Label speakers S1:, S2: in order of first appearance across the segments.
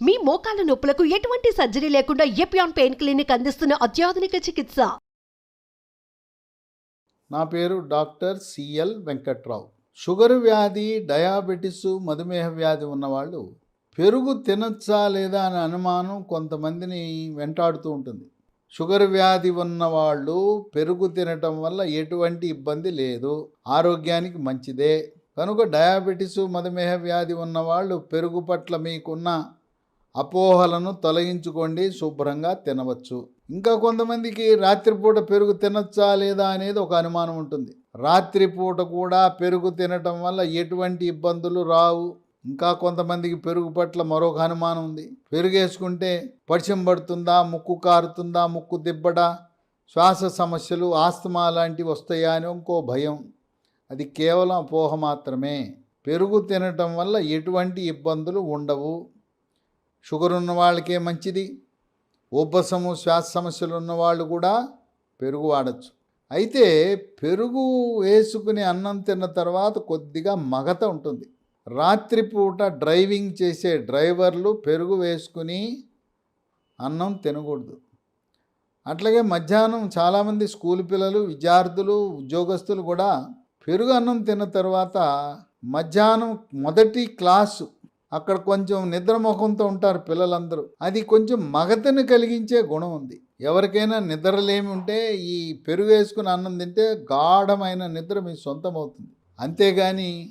S1: మీ మోకాల నొప్పులకు ఎటువంటి సర్జరీ లేకుండా ఎపియాన్ పెయిన్ క్లినిక్ అందిస్తున్న అత్యాధునిక చికిత్స?
S2: నా పేరు doctor C L Venkatrao. Sugar వ్యాధి డయాబెటిస్ మధుమేహ వ్యాధి ఉన్నవాళ్ళు పెరుగు తినచ్చా లేదా అనే అనుమానం కొంతమందిని వెంటాడుతూ ఉంటుంది. షుగర్ వ్యాధి ఉన్నవాళ్ళు పెరుగు తినటం వల్ల ఎటువంటి ఇబ్బంది లేదు. ఆరోగ్యానికి మంచిదే. కనుక డయాబెటిస్ మధుమేహ వ్యాధి ఉన్నవాళ్ళు పెరుగు పట్ల మీకున్న అపోహలను తొలగించుకోండి శుభ్రంగా తినవచ్చు. ఇంకా కొంతమందికి రాత్రిపూట పెరుగు తినచ్చా లేదా అనేది ఒక అనుమానం ఉంటుంది. రాత్రిపూట కూడా పెరుగు తినటం వల్ల ఎటువంటి ఇబ్బందులు రావు. ఇంకా కొంతమందికి పెరుగు పట్ల మరొక అనుమానం ఉంది. పెరుగు వేసుకుంటే పడిశం పడుతుందా ముక్కు కారుతుందా ముక్కు దిబ్బడా శ్వాస సమస్యలు ఆస్తమా లాంటివి వస్తాయా అని ఇంకో భయం. అది కేవలం అపోహ మాత్రమే. పెరుగు తినటం వల్ల ఎటువంటి ఇబ్బందులు ఉండవు. షుగర్ ఉన్న వాళ్ళకే మంచిది ఉబ్బసము శ్వాస సమస్యలు ఉన్న వాళ్ళు కూడా పెరుగు వాడచ్చు. అయితే పెరుగు వేసుకుని అన్నం తిన్న తర్వాత కొద్దిగా మగత ఉంటుంది. రాత్రిపూట డ్రైవింగ్ చేసే డ్రైవర్లు పెరుగు వేసుకుని అన్నం తినకూడదు. అట్లాగే మధ్యాహ్నం చాలామంది స్కూల్ పిల్లలు విద్యార్థులు ఉద్యోగస్తులు కూడా పెరుగు అన్నం తిన్న తర్వాత మధ్యాహ్నం మొదటి క్లాసు అక్కడ కొంచెం నిద్రముఖంతో ఉంటారు పిల్లలందరూ. అది కొంచెం మగతను కలిగించే గుణం ఉంది. ఎవరికైనా నిద్రలేమి ఉంటే ఈ పెరుగు వేసుకుని అన్నం తింటే గాఢమైన నిద్ర మీ సొంతం అవుతుంది అంతేగాని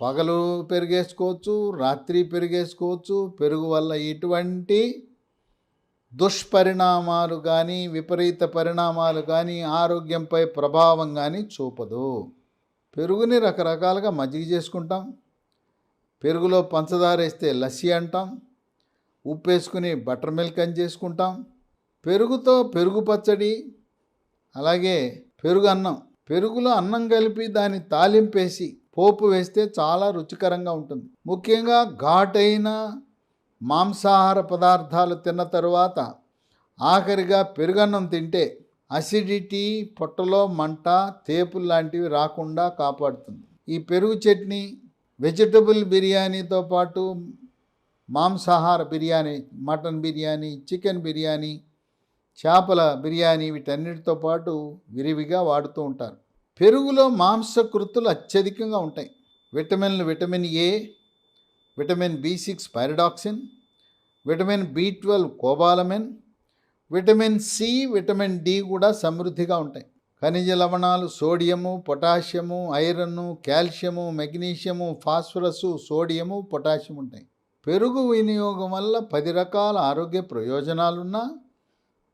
S2: పగలు పెరిగేసుకోవచ్చు రాత్రి పెరిగేసుకోవచ్చు పెరుగు వల్ల ఎటువంటి దుష్పరిణామాలు కానీ విపరీత పరిణామాలు కానీ ఆరోగ్యంపై ప్రభావం కానీ చూపదు. పెరుగుని రకరకాలుగా మజ్జిగ చేసుకుంటాం. పెరుగులో పంచదార వేస్తే లస్సీ అంటాం ఉప్పు వేసుకుని బటర్ మిల్క్ అని చేసుకుంటాం. పెరుగుతో పెరుగు పచ్చడి అలాగే పెరుగు అన్నం. పెరుగులో అన్నం కలిపి దాన్ని తాలింపేసి పోపు వేస్తే చాలా రుచికరంగా ఉంటుంది. ముఖ్యంగా ఘాటైన మాంసాహార పదార్థాలు తిన్న తరువాత ఆఖరిగా పెరుగన్నం తింటే అసిడిటీ పొట్టలో మంట తేపులు లాంటివి రాకుండా కాపాడుతుంది. ఈ పెరుగు చట్నీ వెజిటబుల్ బిర్యానీతో పాటు మాంసాహార బిర్యానీ మటన్ బిర్యానీ చికెన్ బిర్యానీ చేపల బిర్యానీ వీటన్నిటితో పాటు విరివిగా వాడుతూ ఉంటారు. పెరుగులో మాంసకృతులు అత్యధికంగా ఉంటాయి. విటమిన్లు vitamin A vitamin B six pyridoxine vitamin B twelve cobalamin vitamin C vitamin D కూడా సమృద్ధిగా ఉంటాయి. ఖనిజ లవణాలు sodium potassium iron calcium magnesium phosphorus sodium potassium ఉంటాయి. పెరుగు వినియోగం వల్ల పది రకాల ఆరోగ్య ప్రయోజనాలున్నా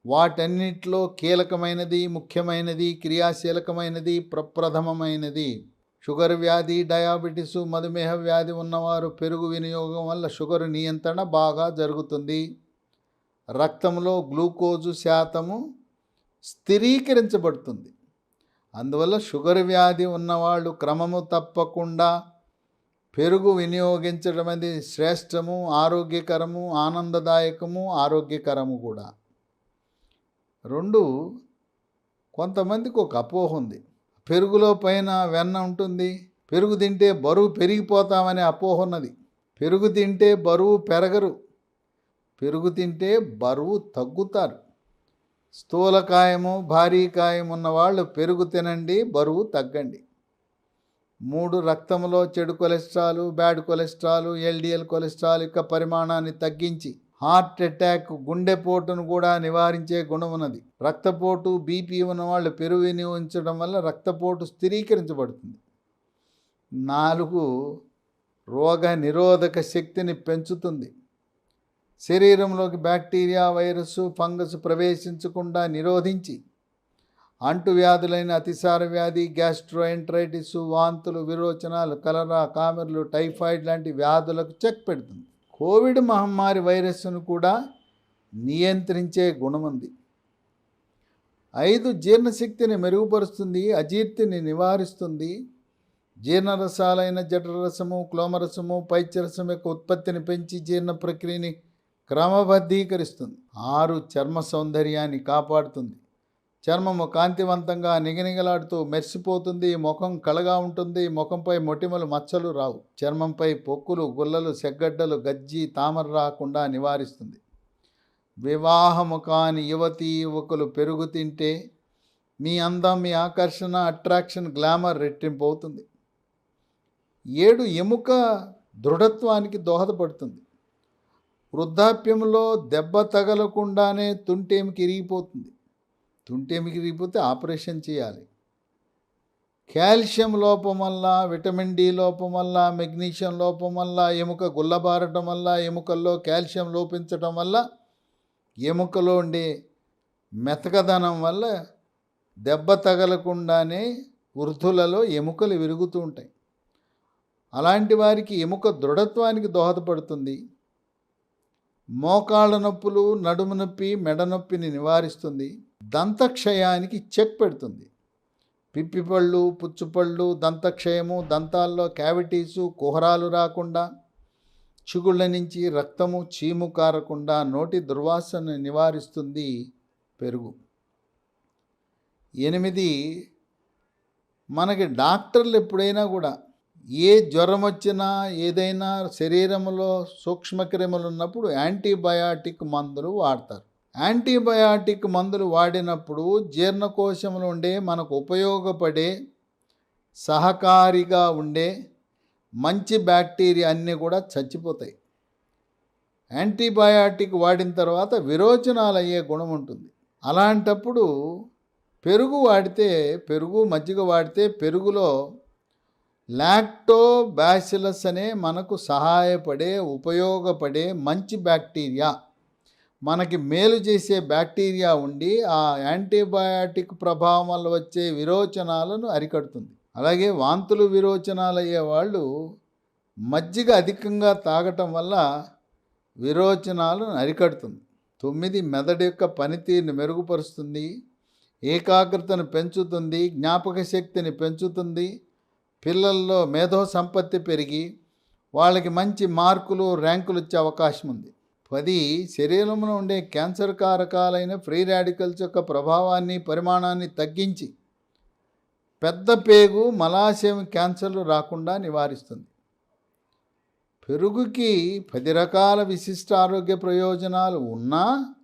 S2: వాటన్నిటిలో కీలకమైనది ముఖ్యమైనది క్రియాశీలకమైనది ప్రప్రథమమైనది. షుగర్ వ్యాధి డయాబెటిస్ మధుమేహ వ్యాధి ఉన్నవారు పెరుగు వినియోగం వల్ల షుగర్ నియంత్రణ బాగా జరుగుతుంది. రక్తంలో గ్లూకోజు శాతము స్థిరీకరించబడుతుంది. అందువల్ల షుగర్ వ్యాధి ఉన్నవాళ్ళు క్రమము తప్పకుండా పెరుగు వినియోగించడం అనేది శ్రేష్టము ఆరోగ్యకరము ఆనందదాయకము ఆరోగ్యకరము కూడా. రెండు కొంతమందికి ఒక అపోహ ఉంది. పెరుగులో పైన వెన్న ఉంటుంది. పెరుగు తింటే బరువు పెరిగిపోతామనే అపోహ ఉన్నది. పెరుగు తింటే బరువు పెరగరు. పెరుగు తింటే బరువు తగ్గుతారు. స్థూలకాయము భారీకాయం ఉన్న వాళ్ళు పెరుగు తినండి బరువు తగ్గండి. మూడు రక్తంలో చెడు cholesterol bad cholesterol LDL cholesterol యొక్క పరిమాణాన్ని తగ్గించి హార్ట్ అటాక్ గుండెపోటును కూడా నివారించే గుణం ఉన్నది రక్తపోటు బీపీ ఉన్నవాళ్ళు పెరుగు వినియోగించడం వల్ల రక్తపోటు స్థిరీకరించబడుతుంది. నాలుగు రోగ నిరోధక శక్తిని పెంచుతుంది. శరీరంలోకి బ్యాక్టీరియా వైరస్ ఫంగస్ ప్రవేశించకుండా నిరోధించి అంటువ్యాధులైన అతిసార వ్యాధి గ్యాస్ట్రోఎంట్రైటిస్ వాంతులు విరోచనాలు కలరా కామెర్లు టైఫాయిడ్ లాంటి వ్యాధులకు చెక్ పెడుతుంది. కోవిడ్ మహమ్మారి వైరస్ను కూడా నియంత్రించే గుణముంది ఐదు జీర్ణశక్తిని మెరుగుపరుస్తుంది అజీర్తిని నివారిస్తుంది. జీర్ణరసాలైన జఠరసము క్లోమరసము పైత్యరసం యొక్క ఉత్పత్తిని పెంచి జీర్ణ ప్రక్రియని క్రమబద్ధీకరిస్తుంది. ఆరు చర్మ సౌందర్యాన్ని కాపాడుతుంది. చర్మము కాంతివంతంగా నిగనిగలాడుతూ మెరిసిపోతుంది. ముఖం కళగా ఉంటుంది. ముఖంపై మొటిమలు మచ్చలు రావు. చర్మంపై పొక్కులు గుల్లలు సెగ్గడ్డలు గజ్జి తామర రాకుండా నివారిస్తుంది. వివాహము కాని యువతీ యువకులు పెరుగు తింటే మీ అందం మీ ఆకర్షణ అట్రాక్షన్ గ్లామర్ రెట్టింపు అవుతుంది ఏడు ఎముక దృఢత్వానికి దోహదపడుతుంది. వృద్ధాప్యంలో దెబ్బ తగలకుండానే తుంటేమికి ఇరిగిపోతుంది. తుంటేమికి ఇరిగిపోతే ఆపరేషన్ చేయాలి. కాల్షియం లోపం వల్ల విటమిన్ డి లోపం వల్ల మెగ్నీషియం లోపం వల్ల ఎముక గుల్లబారటం వల్ల ఎముకల్లో కాల్షియం లోపించటం వల్ల ఎముకలో ఉండే మెతకదనం వల్ల దెబ్బ తగలకుండానే వృద్ధులలో ఎముకలు విరుగుతూ ఉంటాయి. అలాంటి వారికి ఎముక దృఢత్వానికి దోహదపడుతుంది. మోకాళ్ళ నొప్పులు నడుము నొప్పి మెడ నొప్పిని నివారిస్తుంది. దంతక్షయానికి చెక్ పెడుతుంది. పిప్పిపళ్ళు పుచ్చుపళ్ళు దంతక్షయము దంతాల్లో క్యావిటీసు కుహరాలు రాకుండా చిగుళ్ళ నుంచి రక్తము చీము కారకుండా నోటి దుర్వాసన నివారిస్తుంది పెరుగు. ఎనిమిది మనకి డాక్టర్లు ఎప్పుడైనా కూడా ఏ జ్వరం వచ్చినా ఏదైనా శరీరంలో సూక్ష్మక్రిములు ఉన్నప్పుడు యాంటీబయాటిక్ మందులు వాడతారు. యాంటీబయాటిక్ మందులు వాడినప్పుడు జీర్ణకోశంలో ఉండే మనకు ఉపయోగపడే సహకారిగా ఉండే మంచి బ్యాక్టీరియా అన్నీ కూడా చచ్చిపోతాయి. యాంటీబయాటిక్ వాడిన తర్వాత విరోచనాలు అయ్యే గుణం ఉంటుంది. అలాంటప్పుడు పెరుగు వాడితే పెరుగు మజ్జిగ వాడితే పెరుగులో లాక్టోబాసిలస్ అనే మనకు సహాయపడే ఉపయోగపడే మంచి బ్యాక్టీరియా. మనకి మేలు చేసే బ్యాక్టీరియా ఉండి ఆ యాంటీబయాటిక్ ప్రభావం వల్ల వచ్చే విరోచనాలను అరికడుతుంది. అలాగే వాంతులు విరోచనాలు అయ్యే వాళ్ళు మజ్జిగ అధికంగా తాగటం వల్ల విరోచనాలను అరికడుతుంది. తొమ్మిది మెదడు యొక్క పనితీరుని మెరుగుపరుస్తుంది. ఏకాగ్రతను పెంచుతుంది. జ్ఞాపక శక్తిని పెంచుతుంది. పిల్లల్లో మేధో సంపత్తి పెరిగి వాళ్ళకి మంచి మార్కులు ర్యాంకులు వచ్చే అవకాశం ఉంది. పది శరీరంలో ఉండే క్యాన్సర్ కారకాలైన ఫ్రీ రాడికల్స్ యొక్క ప్రభావాన్ని పరిమాణాన్ని తగ్గించి పెద్ద పేగు మలాశయం క్యాన్సర్లు రాకుండా నివారిస్తుంది. పెరుగుకి పది రకాల విశిష్ట ఆరోగ్య ప్రయోజనాలు ఉన్నా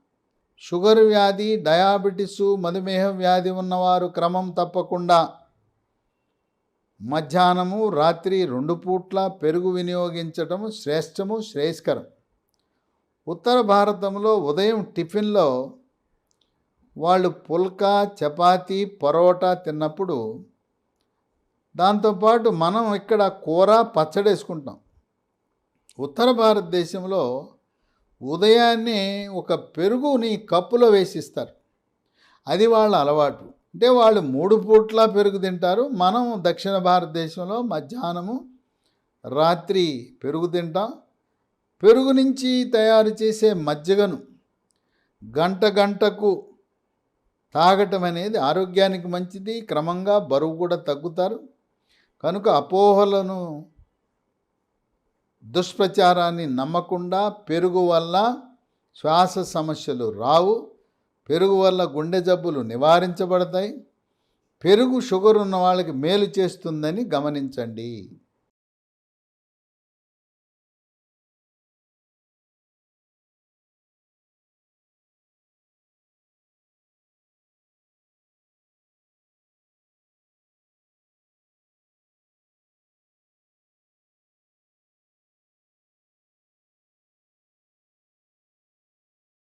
S2: షుగర్ వ్యాధి డయాబెటీసు మధుమేహ వ్యాధి ఉన్నవారు క్రమం తప్పకుండా మధ్యాహ్నము రాత్రి రెండు పూట్ల పెరుగు వినియోగించటము శ్రేష్టము శ్రేయస్కరం. ఉత్తర భారతంలో ఉదయం టిఫిన్లో వాళ్ళు పుల్కా చపాతీ పరోటా తిన్నప్పుడు దాంతోపాటు మనం ఇక్కడ కూర పచ్చడి వేసుకుంటాం. ఉత్తర భారతదేశంలో ఉదయాన్నే ఒక పెరుగుని కప్పులో వేసిస్తారు. అది వాళ్ళ అలవాటు. అంటే వాళ్ళు మూడు పూట్ల పెరుగు తింటారు. మనం దక్షిణ భారతదేశంలో మధ్యాహ్నము రాత్రి పెరుగు తింటాం. పెరుగు నుంచి తయారు చేసే మజ్జిగను గంట గంటకు తాగటం అనేది ఆరోగ్యానికి మంచిది. క్రమంగా బరువు కూడా తగ్గుతారు. కనుక అపోహలను దుష్ప్రచారాన్ని నమ్మకుండా పెరుగు వల్ల శ్వాస సమస్యలు రావు. పెరుగు వల్ల గుండె జబ్బులు నివారించబడతాయి. పెరుగు షుగర్ ఉన్న వాళ్ళకి మేలు చేస్తుందని గమనించండి.